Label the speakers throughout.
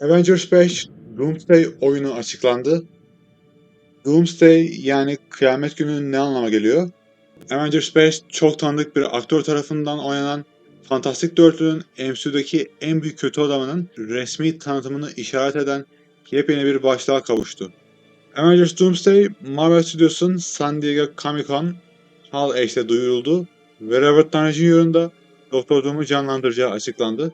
Speaker 1: Avengers 5 Doomsday oyunu açıklandı. Doomsday yani kıyamet günü ne anlama geliyor? Avengers 5 çok tanıdık bir aktör tarafından oynanan Fantastik Dörtlü'nün MCU'daki en büyük kötü adamının resmi tanıtımını işaret eden yepyeni bir başlığa kavuştu. Avengers Doomsday, Marvel Studios'un San Diego Comic-Con Hall H'de duyuruldu ve Robert Downey Jr.'ın da Doktor Doom'u canlandıracağı açıklandı.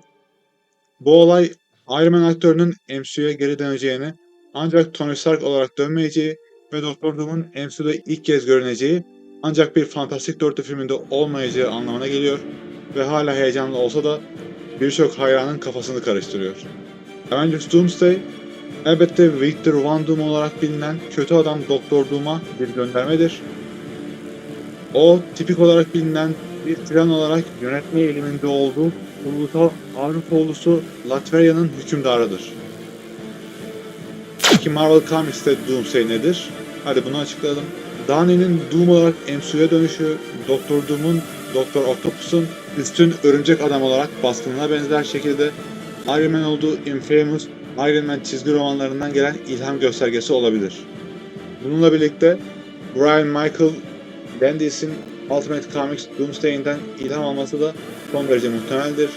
Speaker 1: Bu olay Iron Man aktörünün MCU'ya geri döneceğini ancak Tony Stark olarak dönmeyeceği ve Doktor Doom'un MCU'da ilk kez görüneceği ancak bir Fantastik Dörtlü filminde olmayacağı anlamına geliyor ve hala heyecanlı olsa da birçok hayranın kafasını karıştırıyor. Avengers Doomsday elbette Victor Von Doom olarak bilinen kötü adam Doktor Doom'a bir göndermedir. O tipik olarak bilinen bir tiran olarak yönetme eğiliminde olduğu ulusal Avrupa ulusu hükümdarıdır. Peki Marvel Comics'te Doomsday nedir? Hadi bunu açıklayalım. Downey'nin Doom olarak MCU'ya dönüşü, Doktor Doom'un Doktor Octopus'un üstün örümcek adam olarak baskınına benzer şekilde Iron Man olduğu Infamous Iron Man çizgi romanlarından gelen ilham göstergesi olabilir. Bununla birlikte Brian Michael Bendis'in Ultimate Comics Doomsday'inden ilham alması da son derece muhtemeldir.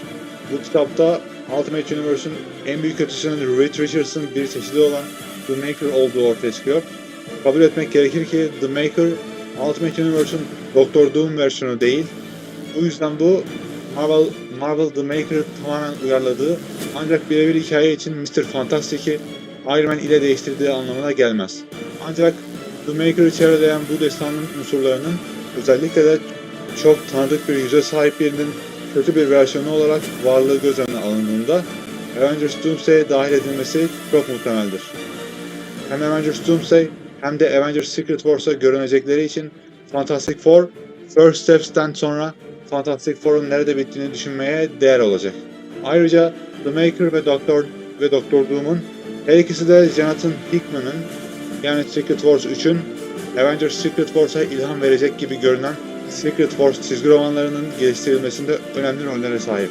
Speaker 1: Bu kitapta Ultimate Universe'un en büyük kötüsünün Reed Richards'ın bir çeşidi olan The Maker olduğu ortaya çıkıyor. Kabul etmek gerekir ki The Maker Ultimate Universe'un Doctor Doom versiyonu değil. Bu yüzden bu Marvel, Marvel The Maker'ı tamamen uyarladığı ancak birebir hikaye için Mr. Fantastic'i Iron Man ile değiştirdiği anlamına gelmez. Ancak The Maker'ı çevreleyen bu destanın unsurlarının özellikle de çok tanıdık bir yüze sahip birinin kötü bir versiyonu olarak varlığı göz önüne alındığında Avengers Doomsday'e dahil edilmesi çok muhtemeldir. Hem Avengers Doomsday hem de Avengers Secret Wars'a görünecekleri için Fantastic Four, First Steps'ten sonra Fantastic Four'un nerede bittiğini düşünmeye değer olacak. Ayrıca The Maker ve Doctor ve Doctor Doom'un her ikisi de Jonathan Hickman'ın yani Secret Wars 3'ün Avengers Secret Wars'a ilham verecek gibi görünen Secret Wars çizgi romanlarının geliştirilmesinde önemli rollere sahip.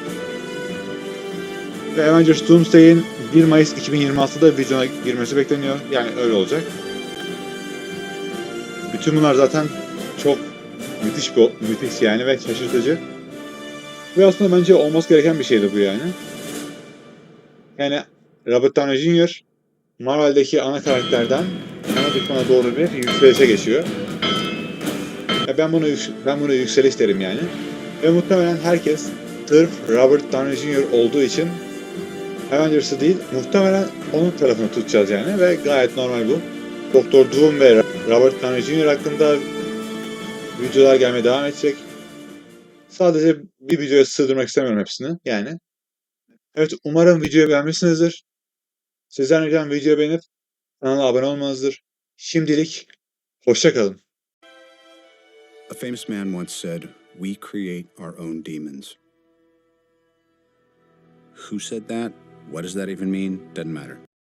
Speaker 1: Ve Avengers Doomsday'in 1 Mayıs 2026'da vizyona girmesi bekleniyor. Yani öyle olacak. Bütün bunlar zaten çok müthiş bir, müthiş yani ve şaşırtıcı. Ve aslında bence olması gereken bir şeydi bu yani. Yani Robert Downey Jr. Marvel'deki ana karakterden ana düşmana doğru bir yükselişe geçiyor. Ya ben bunu ben bunu yükseliş derim yani. Ve muhtemelen herkes sırf Robert Downey Jr. olduğu için Avengers'ı değil, muhtemelen onun tarafını tutacağız yani ve gayet normal bu. Doktor Doom ve Robert Downey Jr. hakkında videolar gelmeye devam edecek. Sadece bir videoya sığdırmak istemiyorum hepsini yani. Evet umarım videoyu beğenmişsinizdir. Sizden ricam videoyu beğenip kanala abone olmanızdır. Şimdilik hoşçakalın.
Speaker 2: A famous man once said, We create our own demons. Who said that? What does that even mean? Doesn't matter.